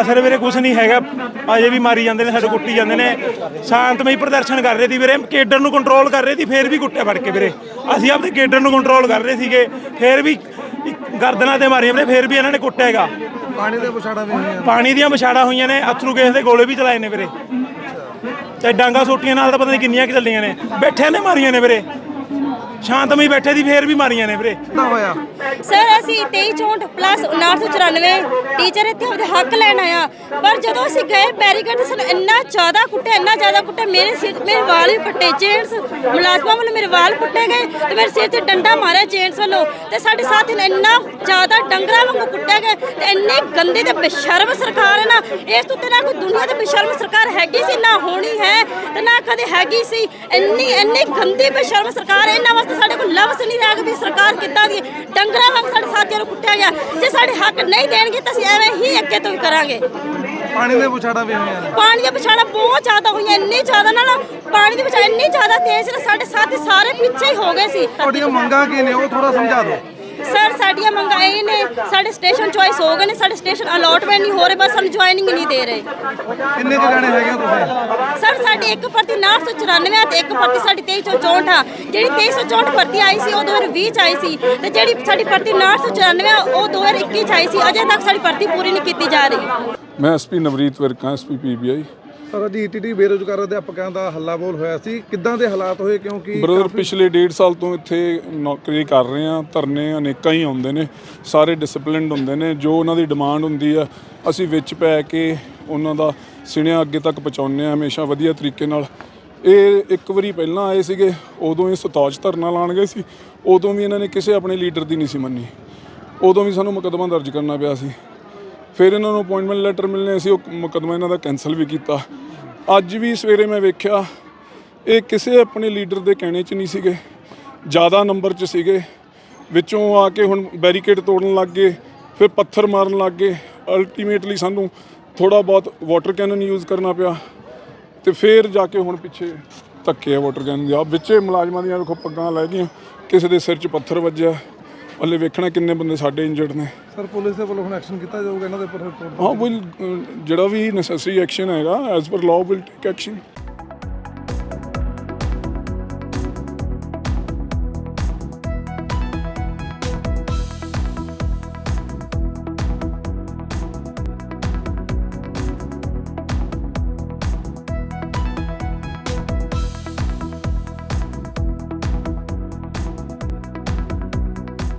ਅਸਲ ਵੀਰੇ ਕੁਝ ਨਹੀਂ ਹੈਗਾ। ਅਜੇ ਵੀ ਮਾਰੀ ਜਾਂਦੇ ਨੇ ਸਾਡੇ ਕੁੱਟੀ ਜਾਂਦੇ ਨੇ। ਸ਼ਾਂਤਮਈ ਪ੍ਰਦਰਸ਼ਨ ਕਰ ਰਹੇ ਸੀ ਵੀਰੇ। ਕੇਡਰ ਨੂੰ ਕੰਟਰੋਲ ਕਰ ਰਹੇ ਸੀ ਫੇਰ ਵੀ ਕੁੱਟਿਆ ਫੜ ਕੇ ਵੀਰੇ। ਅਸੀਂ ਆਪਦੇ ਕੇਡਰ ਨੂੰ ਕੰਟਰੋਲ ਕਰ ਰਹੇ ਸੀਗੇ। ਫੇਰ ਵੀ ਗਰਦਨਾਂ ਤੇ ਮਾਰੀਆਂ ਵੀਰੇ ਫੇਰ ਵੀ ਇਹਨਾਂ ਨੇ ਕੁੱਟਿਆ ਹੈਗਾ। ਪਾਣੀ ਦੇ ਵਿਛਾੜਾ ਵੀ ਹੋਈਆਂ। ਪਾਣੀ ਦੀਆਂ ਵਿਛਾੜਾਂ ਹੋਈਆਂ ਨੇ। ਅਥਰੂ ਗੈਸ ਦੇ ਗੋਲੇ ਵੀ ਚਲਾਏ ਨੇ ਵੀਰੇ। ਤੇ ਡਾਂਗਾ ਸੋਟੀਆਂ ਨਾਲ ਤਾਂ ਪਤਾ ਨਹੀਂ ਕਿੰਨੀਆਂ ਕਿ ਚੱਲੀਆਂ ਨੇ। ਬੈਠਿਆਂ ਨੇ ਮਾਰੀਆਂ ਨੇ ਵੀਰੇ। ਸ਼ਾਂਤਮਈ ਬੈਠੇ ਦੀ ਫੇਰ ਵੀ ਮਾਰੀਆਂ ਨੇ ਵੀਰੇ। ਕਿੱਦਾਂ ਹੋਇਆ? ਸਰ ਅਸੀਂ 2364 ਪਲੱਸ 994 ਟੀਚਰ ਇੱਥੇ ਆਪਦੇ ਹੱਕ ਲੈਣ ਆਇਆ ਪਰ ਜਦੋਂ ਅਸੀਂ ਗਏ ਬੈਰੀਕੇਡ ਤੇ ਸਾਨੂੰ ਇੰਨਾ ਜ਼ਿਆਦਾ ਕੁੱਟਿਆ ਇੰਨਾ ਜ਼ਿਆਦਾ ਕੁੱਟਿਆ ਮੇਰੇ ਸਿਰ ਮੇਰੇ ਵਾਲ ਵੀ ਪੱਟੇ ਜੇਂਟਸ ਮੁਲਾਜ਼ਮਾਂ ਵੱਲੋਂ ਮੇਰੇ ਵਾਲ ਪੁੱਟੇ ਗਏ ਤੇ ਮੇਰੇ ਸਿਰ ਤੇ ਡੰਡਾ ਮਾਰਿਆ ਜੇਂਟਸ ਵੱਲੋਂ। ਤੇ ਸਾਡੇ ਸਾਥੀ ਨੇ ਇੰਨਾ ਜ਼ਿਆਦਾ ਡੰਗਰਾਂ ਵਾਂਗੂ ਕੁੱਟਿਆ ਗਿਆ ਤੇ ਇੰਨੀ ਗੰਦੀ ਤੇ ਬੇਸ਼ਰਮ ਸਰਕਾਰ ਹੈ ਨਾ। ਇਸ ਤੋਂ ਤੇ ਨਾ ਕੋਈ ਦੁਨੀਆ ਤੇ ਬੇਸ਼ਰਮ ਸਰਕਾਰ ਹੈਗੀ ਸੀ ਨਾ ਹੋਣੀ ਹੈ। ਤੇ ਕਦੇ ਹੈਗੀ ਸੀ ਇੰਨੀ ਇੰਨੀ ਗੰਦੀ ਬੇਸ਼ਰਮ ਸਰਕਾਰ ਹੈ ਇਹਨਾਂ ਵਾਸਤੇ ਸਾਡੇ ਕੋਲ ਲਫ਼ਜ਼ ਨਹੀਂ ਰਹਿ ਗਏ ਵੀ ਸਰਕਾਰ ਕਿੱਦਾਂ ਦੀ ਹੈ। ਡੰਗਰਾਂ ਵਾਂਗ ਸਾਡੇ ਸਾਥੀਆਂ ਨੂੰ ਕੁੱਟਿਆ ਗਿਆ। ਜੇ ਸਾਡੇ ਹੱਕ ਨਹੀਂ ਦੇਣਗੇ ਤਾਂ ਅਸੀਂ ਐਵੇਂ ਹੀ ਅੱਗੇ ਤੋਂ ਵੀ ਕਰਾਂਗੇ। ਪਾਣੀ ਦੇ ਵਿਛਾੜਾ ਵੀ ਹੋਈਆਂ ਨੇ। ਪਾਣੀ ਦੀਆਂ ਪਛਾੜਾਂ ਬਹੁਤ ਜ਼ਿਆਦਾ ਹੋਈਆਂ ਇੰਨੀ ਜ਼ਿਆਦਾ ਨਾ ਨਾ ਪਾਣੀ ਦੀ ਪਛਾੜ ਇੰਨੀ ਜ਼ਿਆਦਾ ਤੇਜ਼ ਨਾ ਸਾਡੇ ਸਾਥੀ ਸਾਰੇ ਪਿੱਛੇ ਹੀ ਹੋ ਗਏ ਸੀ। ਤੁਹਾਡੀਆਂ ਮੰਗਾਂ ਕੀ ਨੇ? ਉਹ ਥੋੜਾ ਸਮਝਾ ਦਿਓ। ਸਰ ਸਾਡੀਆਂ ਮੰਗਾਂ ਇਹ ਨੇ। ਸਾਡੇ ਸਟੇਸ਼ਨ ਚੁਆਇਸ ਹੋ ਗਏ ਨੇ ਸਾਡੇ ਸਟੇਸ਼ਨ ਅਲਾਟਮੈਂਟ ਨਹੀਂ ਹੋ ਰਹੇ ਬਸ ਸਾਨੂੰ ਜੁਆਇਨਿੰਗ ਨਹੀਂ ਦੇ ਰਹੇ। ਕਿੰਨੇ ਕੁ ਜਾਣੇ ਹੈਗੇ ਹੋ ਤੁਸੀਂ? ਸਰ ਸਾਡੀ ਇੱਕ ਭਰਤੀ 994 ਆ ਤੇ ਇੱਕ ਭਰਤੀ ਸਾਡੀ 2364 ਆ। ਜਿਹੜੀ 2364 ਭਰਤੀ ਆਈ ਸੀ ਉਹ 2020 ਚ ਆਈ ਸੀ ਤੇ ਜਿਹੜੀ ਸਾਡੀ ਭਰਤੀ 994 ਆ ਉਹ 2021 ਚ ਆਈ ਸੀ। ਅਜੇ ਤੱਕ ਸਾਡੀ ਭਰਤੀ ਪੂਰੀ ਨਹੀਂ ਕੀਤੀ ਜਾ ਰਹੀ। ਮੈਂ SP Navreet Virka SP PBI ਜੀ ਟੀਟੀ ਬੇਰੋਜ਼ਗਾਰ ਅਧਿਆਪਕਾਂ ਦਾ ਹੱਲਾ ਬੋਲ ਹੋਇਆ ਸੀ। ਕਿੱਦਾਂ ਦੇ ਹਾਲਾਤ ਹੋਏ? ਕਿਉਂਕਿ ਬ੍ਰਦਰ ਪਿਛਲੇ ਡੇਢ ਸਾਲ ਤੋਂ ਇੱਥੇ ਨੌਕਰੀ ਕਰ ਰਹੇ ਆ ਧਰਨੇ ਅਨੇਕਾਂ ਹੀ ਆਉਂਦੇ ਨੇ। ਸਾਰੇ ਡਿਸਪਲਿਨਡ ਹੁੰਦੇ ਨੇ। ਜੋ ਉਹਨਾਂ ਦੀ ਡਿਮਾਂਡ ਹੁੰਦੀ ਆ ਅਸੀਂ ਵਿੱਚ ਪੈ ਕੇ ਉਹਨਾਂ ਦਾ ਸਿਣਿਆ ਅੱਗੇ ਤੱਕ ਪਹੁੰਚਾਉਂਦੇ ਆ ਹਮੇਸ਼ਾ ਵਧੀਆ ਤਰੀਕੇ ਨਾਲ। ਇਹ ਇੱਕ ਵਾਰੀ ਪਹਿਲਾਂ ਆਏ ਸੀਗੇ ਉਦੋਂ ਇਹ ਸਤੌਜ ਧਰਨਾ ਲਾਣ ਗਏ ਸੀ। ਉਦੋਂ ਵੀ ਇਹਨਾਂ ਨੇ ਕਿਸੇ ਆਪਣੇ ਲੀਡਰ ਦੀ ਨਹੀਂ ਸੀ ਮੰਨੀ। ਉਦੋਂ ਵੀ ਸਾਨੂੰ ਮੁਕੱਦਮਾ ਦਰਜ ਕਰਨਾ ਪਿਆ ਸੀ। ਫਿਰ ਇਹਨਾਂ ਨੂੰ ਅਪਾਇੰਟਮੈਂਟ ਲੈਟਰ ਮਿਲਨੇ ਸੀ। ਉਹ ਮੁਕੱਦਮਾ ਇਹਨਾਂ ਦਾ ਕੈਨਸਲ ਵੀ ਕੀਤਾ। ਅੱਜ ਵੀ ਸਵੇਰੇ ਮੈਂ ਵੇਖਿਆ, ਇਹ ਕਿਸੇ ਆਪਣੇ ਲੀਡਰ ਦੇ ਕਹਿਣੇ 'ਚ ਨਹੀਂ ਸੀਗੇ, ਜ਼ਿਆਦਾ ਨੰਬਰ 'ਚ ਸੀਗੇ। ਵਿੱਚੋਂ ਆ ਕੇ ਹੁਣ ਬੈਰੀਕੇਡ ਤੋੜਨ ਲੱਗ ਗਏ, ਫਿਰ ਪੱਥਰ ਮਾਰਨ ਲੱਗ ਗਏ। ਅਲਟੀਮੇਟਲੀ ਸਾਨੂੰ ਥੋੜਾ ਬਹੁਤ ਵਾਟਰ ਕੈਨਨ ਯੂਜ਼ ਕਰਨਾ ਪਿਆ ਤੇ ਫਿਰ ਜਾ ਕੇ ਹੁਣ ਪਿੱਛੇ ਧੱਕੇ ਆ ਵਾਟਰ ਕੈਨਨ ਦੇ। ਆ ਵਿੱਚੇ ਮੁਲਾਜ਼ਮਾਂ ਦੀਆਂ ਦੇਖੋ ਪੱਗਾਂ ਲੈ ਗਈਆਂ, ਕਿਸੇ ਦੇ ਸਿਰ 'ਚ ਪੱਥਰ ਵੱਜਿਆ। ਹਲੇ ਵੇਖਣਾ ਕਿੰਨੇ ਬੰਦੇ ਸਾਡੇ ਇੰਜਰਡ ਨੇ। ਸਰ ਪੁਲਿਸ ਦੇ ਵੱਲੋਂ ਹੁਣ ਐਕਸ਼ਨ ਕੀਤਾ ਜਾਊਗਾ? ਇਹਨਾਂ ਦੇ ਉੱਪਰ ਰਿਪੋਰਟ ਹਾਂ ਵਿਲ ਜਿਹੜਾ ਵੀ ਨੈਸੈਸਰੀ ਐਕਸ਼ਨ ਹੈਗਾ as per law will take action